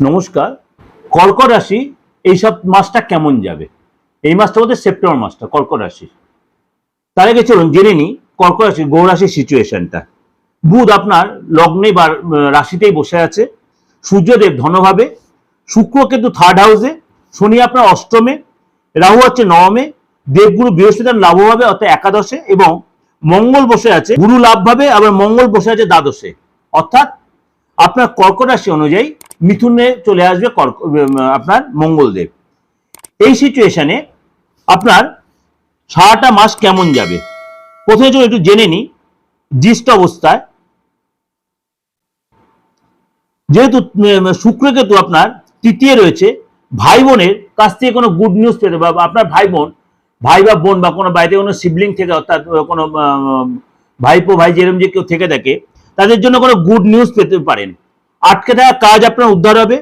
নমস্কার। কর্কট রাশি, এইসব মাসটা কেমন যাবে? এই মাসটা বলতে সেপ্টেম্বর মাসটা, কর্কট রাশি। তার আগে চলুন, জেনে নিই কর্কট রাশির গৌ রাশির সিচুয়েশনটা বুধ আপনার লগ্নে বা রাশিতেই বসে আছে। সূর্যদেব ধনভাবে। শুক্র কিন্তু থার্ড হাউসে শনি আপনার অষ্টমে। রাহু হচ্ছে নবমে। দেবগুরু বৃহস্পতি লাভভাবে, অর্থাৎ একাদশে। এবং মঙ্গল বসে আছে, গুরু লাভভাবে, আবার মঙ্গল বসে আছে দ্বাদশে। অর্থাৎ আপনার কর্কট রাশি অনুযায়ী মিথুনে চলে আসবে আপনার মঙ্গলদেব। এই সিচুয়েশনে আপনার সারাটা মাস কেমন যাবে? প্রথমে চলুন একটু জেনে নিই জিষ্ট অবস্থায়। যেহেতু শুক্র কেতু আপনার তৃতীয় রয়েছে ভাই বোনের কাছ থেকে কোনো গুড নিউজ পেতে বা আপনার ভাই বোন ভাই বা বোন বা কোনো বাড়িতে কোনো সিবলিং থেকে অর্থাৎ কোনো ভাইপো, ভাই যেরকম যে কেউ থেকে থাকে, তাদের জন্য কোনো গুড নিউজ পেতে পারেন। আটকে থাকা কাজ আপনার উদ্ধার হবে।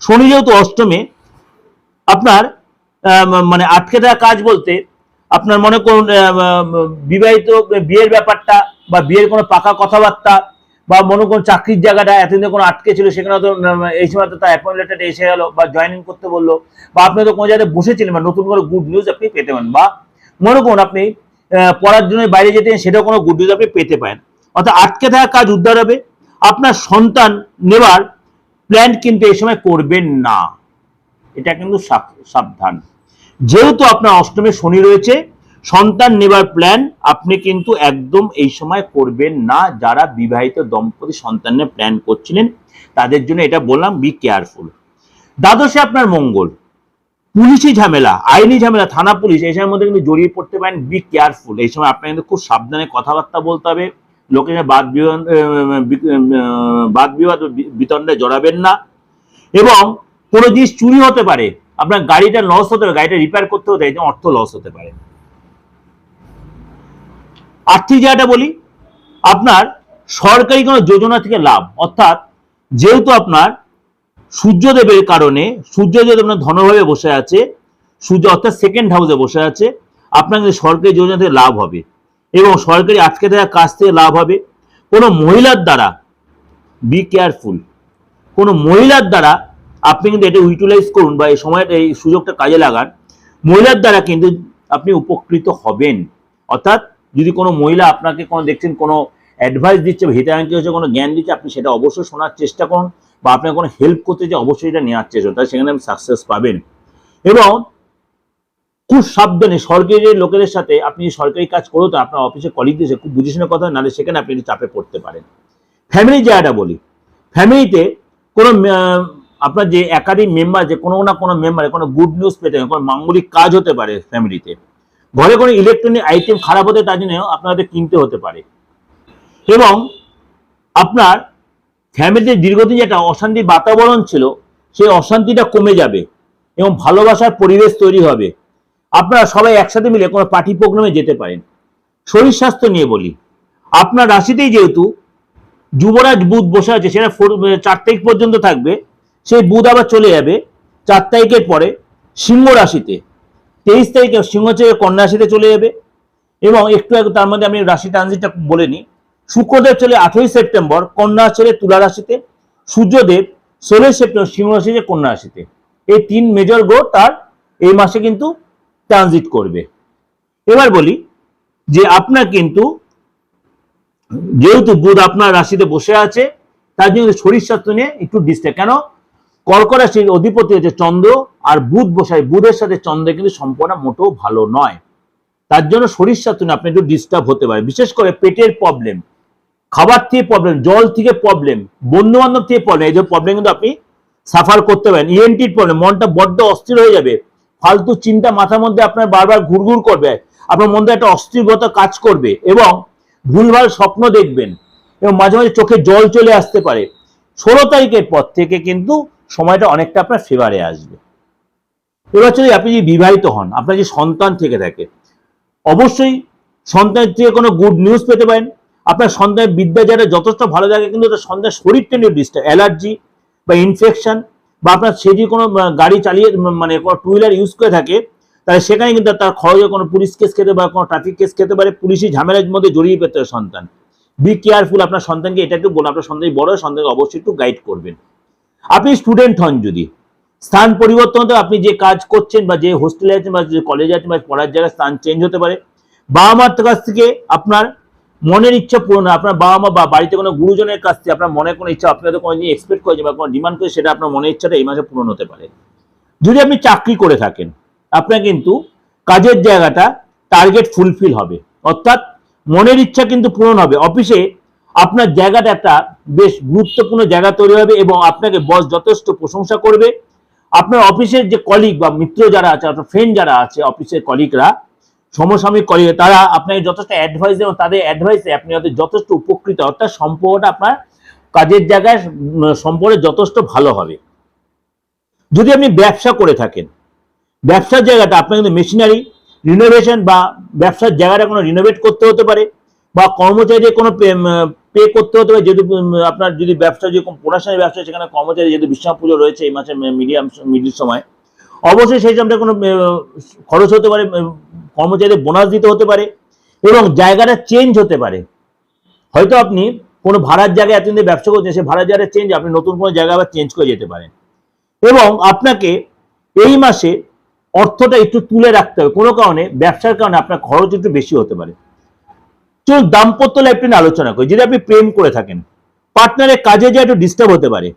শনি যেহেতু অষ্টমে আপনার মানে আটকে থাকা কাজ বলতে আপনার মনে করুন বিবাহিত বিয়ের ব্যাপারটা বা বিয়ের কোনো পাকা কথাবার্তা বা মনে করুন চাকরির জায়গাটা এতদিন কোনো আটকে ছিল সেখানে তো উম, এই সময় তো তার অ্যাপয়েন্ট লেটার এসে গেল বা জয়েনিং করতে বলল বা আপনি তো কোনো জায়গায় বসেছিলেন বা নতুন করে গুড নিউজ আপনি পেতে পারেন বা মনে করুন আপনি পড়ার জন্য বাইরে যেতে সেটাও কোনো গুড নিউজ আপনি পেতে পারেন। অর্থাৎ আটকে থাকা কাজ উদ্ধার হবে। আপনার সন্তান নেবার প্ল্যান কিন্তু এই সময় করবেন না। এটা কিন্তু সাবধান। যেহেতু আপনার অষ্টমে শনি রয়েছে, সন্তান নেবার প্ল্যান আপনি কিন্তু একদম এই সময় করবেন না। যারা বিবাহিত দম্পতি সন্তানের প্ল্যান করছিলেন, তাদের জন্য এটা বললাম বি কেয়ারফুল দ্বাদশে আপনার মঙ্গল। পুলিশি ঝামেলা, আইনি ঝামেলা, থানা পুলিশ, এই সময়ের মধ্যে কিন্তু জড়িয়ে পড়তে পারেন বি কেয়ারফুল এই সময় আপনাকে কিন্তু খুব সাবধানে কথাবার্তা বলতে হবে। লোকের বাদ বাদ বিবাদ বিতণ্ডে জড়াবেন না। এবং কোনো জিনিস চুরি হতে পারে, আপনার গাড়িটা লস হতে পারে, গাড়িটা রিপেয়ার করতে হতে অর্থ লস হতে পারে। আর্থিক জায়গাটা বলি, আপনার সরকারি কোনো যোজনা থেকে লাভ, অর্থাৎ যেহেতু আপনার সূর্যদেবের কারণে সূর্যদেব আপনার ধনভাবে বসে আছে, সূর্য অর্থাৎ সেকেন্ড হাউসে বসে আছে, আপনার সরকারি যোজনা থেকে লাভ হবে। এবং সরকারি আটকে থাকা কাজ থেকে লাভ হবে, কোনো মহিলার দ্বারা বি কেয়ারফুল কোনো মহিলার দ্বারা আপনি কিন্তু এটা ইউটিলাইজ করুন বা এই সময়টা, এই সুযোগটা কাজে লাগান। মহিলার দ্বারা কিন্তু আপনি উপকৃত হবেন। অর্থাৎ যদি কোনো মহিলা আপনাকে কোনো দেখছেন, কোনো অ্যাডভাইস দিচ্ছে বা হিতাকাঙ্ক্ষী হচ্ছে, কোনো জ্ঞান দিচ্ছে, আপনি সেটা অবশ্যই শোনার চেষ্টা করুন বা আপনার কোনো হেল্প করতে যে অবশ্যই এটা নেওয়ার চেষ্টা তাহলে সেখানে আপনি সাকসেস পাবেন। এবং খুব সাবধানে সরকারি লোকেদের সাথে আপনি সরকারি কাজ করো, তো আপনার অফিসে কলিগদের সাথে খুব বুঝে শুনে কথা নাহলে সেখানে আপনি একটু চাপে পড়তে পারেন। ফ্যামিলি জায়গাটা বলি। ফ্যামিলিতে কোনো আপনার যে একাধিক মেম্বার যে কোনো না কোনো মেম্বারে কোনো গুড নিউজ পেতে কোনো মাঙ্গলিক কাজ হতে পারে ফ্যামিলিতে ঘরে কোনো ইলেকট্রনিক আইটেম খারাপ হতে, তার জন্য আপনাদের কিনতে হতে পারে। এবং আপনার ফ্যামিলিতে দীর্ঘদিন যেটা অশান্তির বাতাবরণ ছিল, সেই অশান্তিটা কমে যাবে এবং ভালোবাসার পরিবেশ তৈরি হবে। আপনারা সবাই একসাথে মিলে কোনো পার্টি প্রোগ্রামে যেতে পারেন। শরীর স্বাস্থ্য নিয়ে বলি। আপনার রাশিতেই যেহেতু যুবরাজ বুধ বসে আছে, সেটা চার তারিখ পর্যন্ত থাকবে। সেই বুধ আবার চলে যাবে চার তারিখের পরে সিংহ রাশিতে। তেইশ তারিখে সিংহ থেকে কন্যা রাশিতে চলে যাবে এবং একটু আগে তার মধ্যে আমি রাশি ট্রানজিটটা বলে নিই। শুক্রদেব চলে আঠেরোই সেপ্টেম্বর, কন্যা ছেড়ে তুলা রাশিতে। সূর্যদেব ষোলোই সেপ্টেম্বর সিংহ রাশিতে কন্যা রাশিতে। এই তিন মেজর গ্রহ তার এই মাসে কিন্তু ট্রানজিট করবে। এবার বলি যে আপনার কিন্তু, যেহেতু বুধ আপনার রাশিতে বসে আছে, তার জন্য শরীর স্বাস্থ্য নিয়ে একটু ডিস্টার্ব কেন? কর্ক রাশির অধিপতি হচ্ছে চন্দ্র, আর বুধ বসায়, বুধের সাথে চন্দ্রের কিন্তু সম্পর্ক মোটেও ভালো নয়। তার জন্য শরীর স্বাস্থ্য নিয়ে আপনি একটু ডিস্টার্ব হতে পারে বিশেষ করে পেটের প্রবলেম খাবার থেকে প্রবলেম জল থেকে প্রবলেম বন্ধু বান্ধব থেকে প্রবলেম এই যে প্রবলেম কিন্তু আপনি সাফার করতে পারেন। ইএনটির প্রবলেম মনটা বড্ড অস্থির হয়ে যাবে। ফালতু চিন্তা মাথার মধ্যে আপনার বারবার ঘুরঘুর করবে। আপনার মধ্যে একটা অস্থিরতা কাজ করবে এবং ভুলভাল স্বপ্ন দেখবেন এবং মাঝে মাঝে চোখে জল চলে আসতে পারে। ষোলো তারিখের পর থেকে কিন্তু সময়টা অনেকটা আপনার ফেভারে আসবে। এবার চলে আপনি যদি বিবাহিত হন, আপনার যে সন্তান থেকে থাকে, অবশ্যই সন্তানের থেকে কোনো গুড নিউজ পেতে পারেন। আপনার সন্তানের বিদ্যা যারা যথেষ্ট ভালো থাকে, কিন্তু তার সন্তানের শরীরটা নিয়ে ডিস্টার্ব অ্যালার্জি বা ইনফেকশন বা আপনার সে যদি কোনো গাড়ি চালিয়ে মানে কোনো টু হুইলার ইউজ করে থাকে, তাহলে সেখানে কিন্তু তার খরচে কোনো পুলিশ কেস খেতে বা কোনো ট্রাফিক কেস খেতে পারে, পুলিশি ঝামেলার মধ্যে জড়িয়ে পেতে হয় সন্তান। বি কেয়ারফুল আপনার সন্তানকে এটা একটু বলুন, আপনার সন্তান বড়, সন্তানকে অবশ্যই একটু গাইড করবেন। আপনি স্টুডেন্ট হন যদি, স্থান পরিবর্তন হতে আপনি যে কাজ করছেন বা যে হোস্টেলে আছেন বা যে কলেজে আছেন বা পড়ার জায়গায় স্থান চেঞ্জ হতে পারে, বাবা মার কাছ থেকে আপনার মনের ইচ্ছা পূরণ হয়। আপনার বাবা মা বা বাড়িতে কোনো গুরুজনের কাছ থেকে আপনার মনে কোনো ইচ্ছা আপনি হয়তো কোনো জিনিস এক্সপেক্ট করেছেন বা কোনো ডিমান্ড করে সেটা আপনার মনের ইচ্ছাটা এই মাসে পূরণ হতে পারে। যদি আপনি চাকরি করে থাকেন, আপনার কিন্তু কাজের জায়গাটা টার্গেট ফুলফিল হবে। অর্থাৎ মনের ইচ্ছা কিন্তু পূরণ হবে। অফিসে আপনার জায়গাটা একটা বেশ গুরুত্বপূর্ণ জায়গা তৈরি হবে এবং আপনাকে বস যথেষ্ট প্রশংসা করবে। আপনার অফিসের যে কলিগ বা মিত্র যারা আছে, আপনার ফ্রেন্ড যারা আছে, অফিসের কলিগরা সমসাময়িক কলিগ তারা আপনাকে যথেষ্ট অ্যাডভাইস দেবেন তাদের অ্যাডভাইসে আপনি হয়তো যথেষ্ট উপকৃত অর্থাৎ সম্পর্কটা আপনার কাজের জায়গায় সম্পর্কে যথেষ্ট ভালো হবে। যদি আপনি ব্যবসা করে থাকেন, ব্যবসার জায়গাটা আপনার কিন্তু মেশিনারি রিনোভেশন বা ব্যবসার জায়গাটা কোনো রিনোভেট করতে হতে পারে বা কর্মচারীদের কোনো পে করতে হতে পারে। যেহেতু আপনার যদি ব্যবসা যে পড়াশোনার ব্যবসা সেখানে কর্মচারী যেহেতু বিশ্রাম পুজো রয়েছে এই মাসের মিডিয়াম, মিডিল সময়, অবশ্যই সেই সময়টা কোনো খরচ হতে পারে কর্মচারীদের বোনাস দিতে হতে পারে এবং জায়গাটা চেঞ্জ হতে পারে। হয়তো আপনি কোনো ভাড়ার জায়গায় এতদিন ব্যবসা করছেন, সেই ভাড়ার জায়গাটা চেঞ্জ আপনি নতুন কোনো জায়গা আবার চেঞ্জ করে যেতে পারেন। এবং আপনাকে এই মাসে অর্থটা একটু তুলে রাখতে হবে। কোনো কারণে, ব্যবসার কারণে আপনার খরচ একটু বেশি হতে পারে। চলুন, দাম্পত্য লাইফটা নিয়ে আলোচনা করি। যদি আপনি প্রেম করে থাকেন পার্টনারের কাজে যে একটু ডিস্টার্ব হতে পারে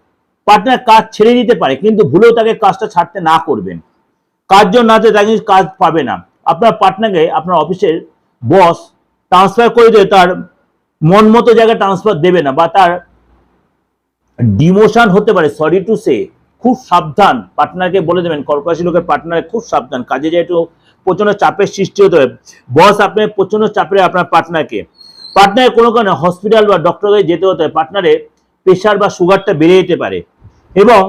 পার্টনার কাজ ছেড়ে দিতে পারে, কিন্তু ভুলেও তাকে কাজটা ছাড়তে না করবেন। কাজ জন্য না তাকে কাজ পাবে না। আপনার পার্টনারকে আপনার অফিসের বস ট্রান্সফার করে দিয়ে তার মন মতো জায়গায় ট্রান্সফার দেবে না বা তার ডিমোশন হতে পারে সরি টু সে খুব সাবধান। পার্টনারকে বলে দেবেন কর্পোরেশন লোকের পার্টনার খুব সাবধান। কাজে যায় একটু প্রচণ্ড চাপের সৃষ্টি হতে হবে বস আপনার প্রচণ্ড চাপে আপনার পার্টনারকে পার্টনারের কোনো কারণে হসপিটাল বা ডক্টরকে যেতে হতে হয় পার্টনারের প্রেশার বা সুগারটা বেড়ে যেতে পারে। এবং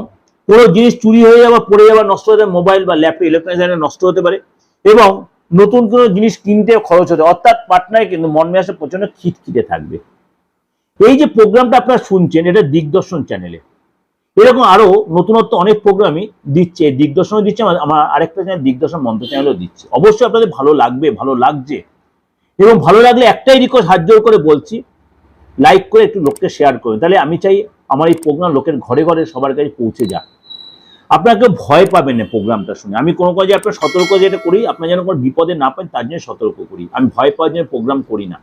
কোনো জিনিস চুরি হয়ে যাওয়া, পড়ে যাওয়া, নষ্ট হতে মোবাইল বা ল্যাপটপ ইলেকট্রনিক্স নষ্ট হতে পারে। এবং নতুন কোনো জিনিস কিনতে খরচ হতে অর্থাৎ পাটনায় কিন্তু মন মেয়াসে প্রচণ্ড খিটখিটে থাকবে। এই যে প্রোগ্রামটা আপনারা শুনছেন, এটা দিগদর্শন চ্যানেলে। এরকম আরও নতুনত্ব অনেক প্রোগ্রামই দিচ্ছে। দিগদর্শনও দিচ্ছে, আমার আরেকটা চ্যানেল দিগদর্শন মন্ত্র চ্যানেলও দিচ্ছে। অবশ্যই আপনাদের ভালো লাগবে, ভালো লাগছে। এবং ভালো লাগলে একটাই রিকোয়েস্ট হাত জোর করে বলছি লাইক করে একটু লোককে শেয়ার করুন। তাহলে আমি চাই আমার এই প্রোগ্রাম লোকের ঘরে ঘরে সবার কাছে পৌঁছে যাক। আপনাকে ভয় পাবেন না প্রোগ্রামটা শুনে। আমি কোনো কাজে আপনার সতর্ক যেটা করি, আপনার যেন কোনো বিপদে না পান তার জন্য সতর্ক করি। আমি ভয় পাওয়ার জন্য প্রোগ্রাম করি না।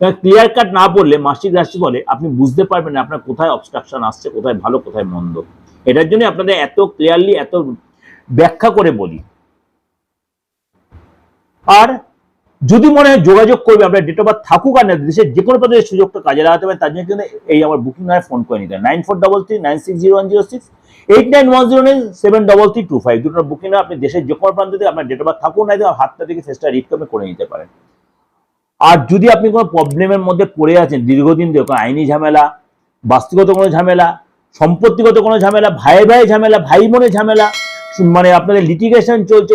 কারণ ক্লিয়ার কাট না বললে মাসিক রাশি বলে, আপনি বুঝতে পারবেন না আপনার কোথায় অবস্ট্রাকশন আসছে, কোথায় ভালো, কোথায় মন্দ। এটার জন্য আপনাদের এত ক্লিয়ারলি এত ব্যাখ্যা করে বলি। আর যদি মনে হয় যোগাযোগ করবে, আপনার ডেট অফ বার্থ থাকুক আর না দেশের যে কোনো পদের সুযোগটা কাজে লাগাতে পারেন, তার জন্য কিন্তু এই আমার বুকিং নামে ফোন করে নিতে nine four double three nine six zero one zero six eight nine one zero nine seven double three two five booking আপনি দেশের যে কোনো আপনার ডেট অফ থাকুক না হাতটা থেকে করে নিতে পারেন। আর যদি আপনি কোনো প্রবলেমের মধ্যে পড়ে আছেন, দীর্ঘদিন ধরে, কোনো আইনি ঝামেলা, বাস্তুগত কোনো ঝামেলা, সম্পত্তিগত কোনো ঝামেলা, ভাই ভাই ঝামেলা, ভাই বোনের ঝামেলা মানে আপনাদের লিটিগেশন চলছে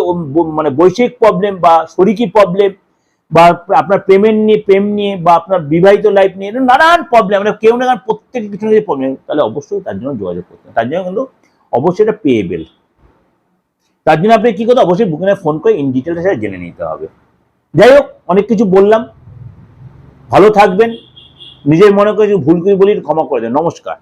মানে বৈষয়িক প্রবলেম বা শরিকি প্রবলেম বা আপনার প্রেমের নিয়ে, প্রেম নিয়ে বা আপনার বিবাহিত লাইফ নিয়ে নানান প্রবলেম মানে কেউ না কারণ প্রত্যেক কিছু যদি প্রবলেম তাহলে অবশ্যই তার জন্য যোগাযোগ করতে। তার জন্য কিন্তু অবশ্যই এটা পেয়েবেল তার জন্য আপনি কি করতে অবশ্যই বুকিংয়ে ফোন করে ইন ডিটেলস জেনে নিতে হবে। যাই হোক, অনেক কিছু বললাম। ভালো থাকবেন। নিজের মনে করে ভুল করে বলি, ক্ষমা করে দেন। নমস্কার।